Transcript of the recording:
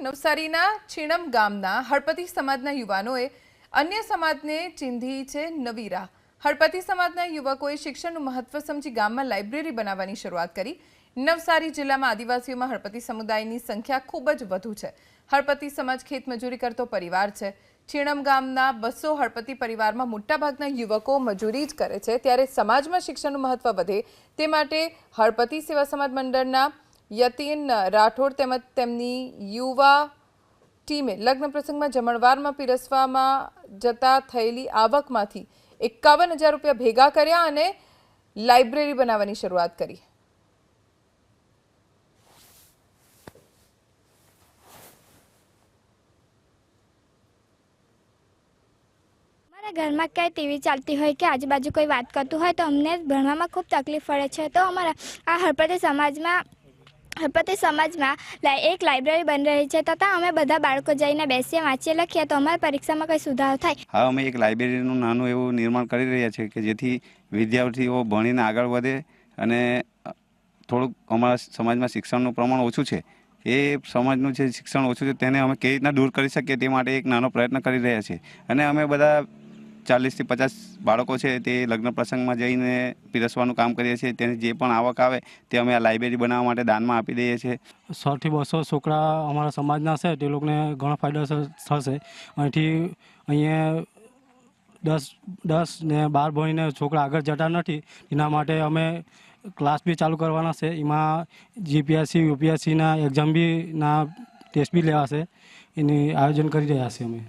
નવસારીના છીણમ ગામના હળપતિ સમાજના યુવાનોએ અન્ય સમાજને ચીંધી છે નવી રાહ. હળપતિ સમાજના યુવકોએ શિક્ષણનું મહત્વ સમજી ગામમાં લાઇબ્રેરી બનાવવાની શરૂઆત કરી. નવસારી જિલ્લામાં આદિવાસીઓમાં હળપતિ સમુદાયની સંખ્યા ખૂબ જ વધુ છે. હળપતિ સમાજ ખેતમજૂરી કરતો પરિવાર છે. છીણમ ગામના બસો હળપતિ પરિવારમાં મોટાભાગના યુવકો મજૂરી જ કરે છે. ત્યારે સમાજમાં શિક્ષણનું મહત્વ વધે તે માટે હળપતિ સેવા સમાજ મંડળના યતીન રાઠોડ તેમજ તેમની યુવા ટીમે લગ્ન પ્રસંગમાં જમણવારમાં પીરસવામાં જતા થયેલી આવકમાંથી એકાવન હજાર રૂપિયા ભેગા કર્યા અને લાઇબ્રેરી બનાવવાની શરૂઆત કરી. ઘરમાં ક્યાંય ટીવી ચાલતી હોય કે આજુબાજુ કોઈ વાત કરતું હોય તો અમને ભણવામાં ખૂબ તકલીફ પડે છે. તો અમારા આ હળપતિ સમાજમાં હળપતિ સમાજમાં એક લાઇબ્રેરી બની રહી છે. તથા અમે બધા બાળકો જઈને બેસીએ, વાંચીએ, લખીએ, તો અમારી પરીક્ષામાં કંઈ સુધારો થાય. હા, અમે એક લાઇબ્રેરીનું નાનું એવું નિર્માણ કરી રહ્યા છીએ કે જેથી વિદ્યાર્થીઓ ભણીને આગળ વધે અને થોડુંક અમારા સમાજમાં શિક્ષણનું પ્રમાણ ઓછું છે. એ સમાજનું જે શિક્ષણ ઓછું છે, તેને અમે કેવી રીતના દૂર કરી શકીએ તે માટે એક નાનો પ્રયત્ન કરી રહ્યા છીએ. અને અમે બધા ચાલીસથી પચાસ બાળકો છે તે લગ્ન પ્રસંગમાં જઈને પીરસવાનું કામ કરીએ છીએ. તેની જે પણ આવક આવે તે અમે આ લાઇબ્રેરી બનાવવા માટે દાનમાં આપી દઈએ છીએ. સોથી બસો છોકરા અમારા સમાજના છે તે લોકોને ઘણો ફાયદો થશે. અહીંથી અહીંયા દસ દસ ને બાર ભણીને છોકરા આગળ જતા નથી. એના માટે અમે ક્લાસ બી ચાલુ કરવાના છે. એમાં જીપીએસસી, યુપીએસસીના એક્ઝામ બી ના ટેસ્ટ બી લેવાશે એની આયોજન કરી રહ્યા છીએ અમે.